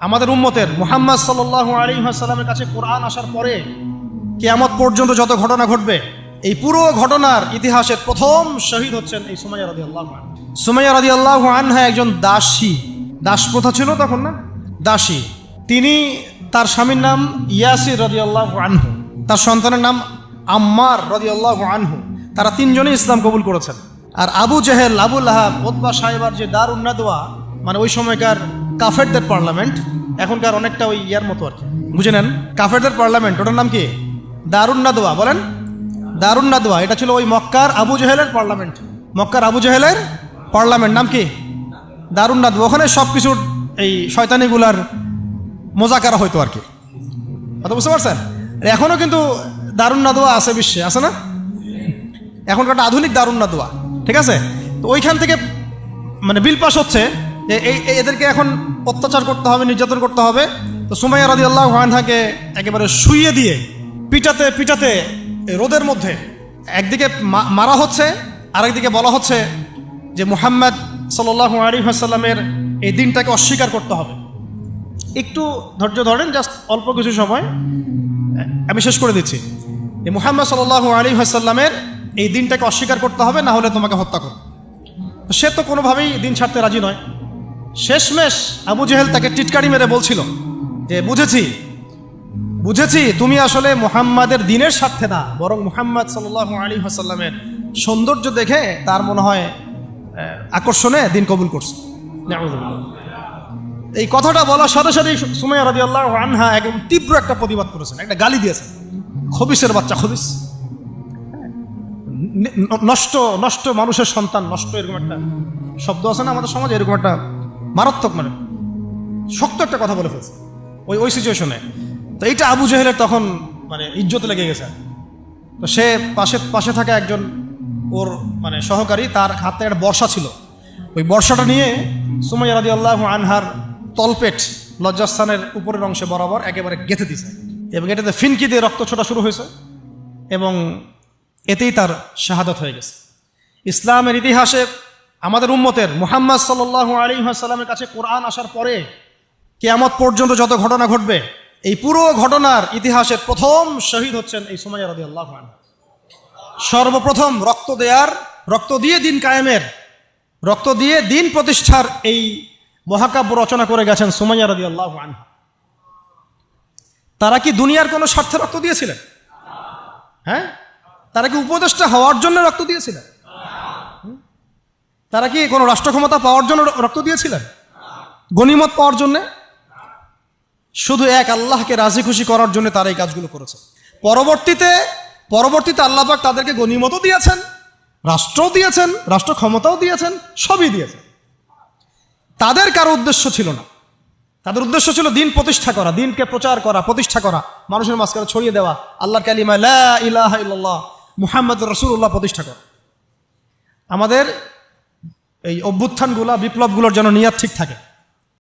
আমাদের উম্মতের মুহাম্মদ সাল্লাল্লাহু আলাইহি ওয়াসাল্লামের কাছে কোরআন আসার পরে কিয়ামত পর্যন্ত যত ঘটনা ঘটবে, এই পুরো ঘটনার ইতিহাসের প্রথম শহীদ হচ্ছেন এই সুমাইয়া রাদিয়াল্লাহু আনহা। সুমাইয়া রাজি আল্লাহ আনহা একজন দাসী। দাস প্রথা ছিল তখন না? দাসী। তিনি তার স্বামীর নাম ইয়াসির রাদিয়াল্লাহু আনহু। তার সন্তানের নাম আম্মার রাদিয়াল্লাহু আনহু। তারা তিনজনই ইসলাম কবুল করেছেন। আর আবু জেহেল, আবুল আহাব সাহেবার যে দার উন্নাদোয়া মানে ওই সময়কার কাফেরদের পার্লামেন্ট, এখনকার অনেকটা ওই ইয়ার মতো আর কি। বুঝে নেন? কাফেরদের পার্লামেন্ট, ওটার নাম কি? দারুণ নাদোয়া বলেন। দারুণ নাদোয়া এটা ছিল ওই মক্কার আবু জহেলের পার্লামেন্ট। মক্কার আবু জহেলের পার্লামেন্ট, নাম কি? দারুণ নাদোয়া ওখানে সব কিছুর এই শয়তানিগুলার মোজাকারা হইতো আর কি। কথা বুঝতে পারছেন? এখনও কিন্তু দারুণ নাদোয়া আছে বিশ্বে, আছে না? এখনকার আধুনিক দারুণ না দোয়া ঠিক আছে? তো ওইখান থেকে মানে বিল পাস হচ্ছে এই এদেরকে এখন অত্যাচার করতে হবে, নির্যাতন করতে হবে। তো সুমাইয়া রাদি আল্লাহ হানহাকে একেবারে শুইয়ে দিয়ে পিটাতে পিটাতে রোদের মধ্যে একদিকে মারা হচ্ছে, আরেকদিকে বলা হচ্ছে যে মুহাম্মদ সাল্লাহ আলী আসাল্লামের এই দিনটাকে অস্বীকার করতে হবে। একটু ধৈর্য ধরেন, জাস্ট অল্প কিছু সময়। আমি শেষ করে দিচ্ছি। যে মুহাম্মদ সাল্লাহ আলী হাসাল্লামের এই দিনটাকে অস্বীকার করতে হবে, না হলে তোমাকে হত্যা করো সে তো কোনোভাবেই দিন ছাড়তে রাজি নয়। শেষমেশ আবু জেহেল তাকে টিটকারি মেরে বলছিল যে, বুঝেছি বুঝেছি তুমি আসলে মুহাম্মাদের দিনের স্বার্থে না, বরং মুহাম্মদ সাল্লাহ আলী হাসাল্লামের সৌন্দর্য দেখে তার মনে হয় আকর্ষণে দিন কবুল করছে। এই কথাটা বলার সাথে সাথেই সুমাইয়া রাজি আল্লাহ আনহা একদম তীব্র একটা প্রতিবাদ করেছেন, একটা গালি দিয়েছেন। খবিসের বাচ্চা, খবিস। নষ্ট নষ্ট মানুষের সন্তান, নষ্ট এরকম একটা শব্দ আছে না আমাদের সমাজে, এরকম একটা মারাত্মক মানে শক্ত একটা কথা বলে ফেলছে। ওই ওই সিচুয়েশনে তো এইটা আবু জেহেলের তখন মানে ইজ্জত লেগে গেছে। তো সে পাশে পাশে থাকা একজন ওর মানে সহকারী, তার হাতে একটা বর্ষা ছিল। ওই বর্ষাটা নিয়ে সুমাইয়া রাজি আল্লাহ আনহার তলপেট লজ্জাস্থানের উপরের অংশে বরাবর একেবারে গেঁথে দিছে। এবং এটাতে ফিনকি দিয়ে রক্ত ছোটা শুরু হয়েছে। এবং এতেই তার শাহাদত হয়ে গেছে। ইসলামের ইতিহাসে আমাদের উম্মতের মুহাম্মদ সাল্লাহ আলী সাল্লামের কাছে কোরআন আসার পরে কেয়ামত পর্যন্ত যত ঘটনা ঘটবে, এই পুরো ঘটনার ইতিহাসের প্রথম শহীদ হচ্ছেন এই সময় রাদি আল্লাহ সর্বপ্রথম রক্ত দেয়ার, রক্ত দিয়ে দিন কায়েমের, রক্ত দিয়ে দিন প্রতিষ্ঠার এই মহাকাব্য রচনা করে গেছেন সুমাইয়া রাদি আল্লাহ তারা কি দুনিয়ার কোনো স্বার্থে রক্ত দিয়েছিলেন? হ্যাঁ? তারা কি উপদেষ্টা হওয়ার জন্য রক্ত দিয়েছিলেন? তারা কি কোনো রাষ্ট্র ক্ষমতা পাওয়ার জন্য রক্ত দিয়েছিলেন? গনিমত পাওয়ার জন্যে? শুধু এক আল্লাহকে রাজি খুশি করার জন্য তারা এই কাজগুলো করেছে। পরবর্তীতে পরবর্তীতে আল্লাহবাক তাদেরকে গনিমতও দিয়েছেন, রাষ্ট্রও দিয়েছেন রাষ্ট্র ক্ষমতাও দিয়েছেন, সবই দিয়েছেন। তাদের কারও উদ্দেশ্য ছিল না। তাদের উদ্দেশ্য ছিল দিন প্রতিষ্ঠা করা, দিনকে প্রচার করা, প্রতিষ্ঠা করা, মানুষের মাঝখানে ছড়িয়ে দেওয়া, আল্লাহর কালিমা ইলাহা মুহাম্মদ রসুল্লাহ প্রতিষ্ঠা করা। আমাদের এই অভ্যুত্থানগুলা বিপ্লবগুলোর যেন নিয়াত ঠিক থাকে।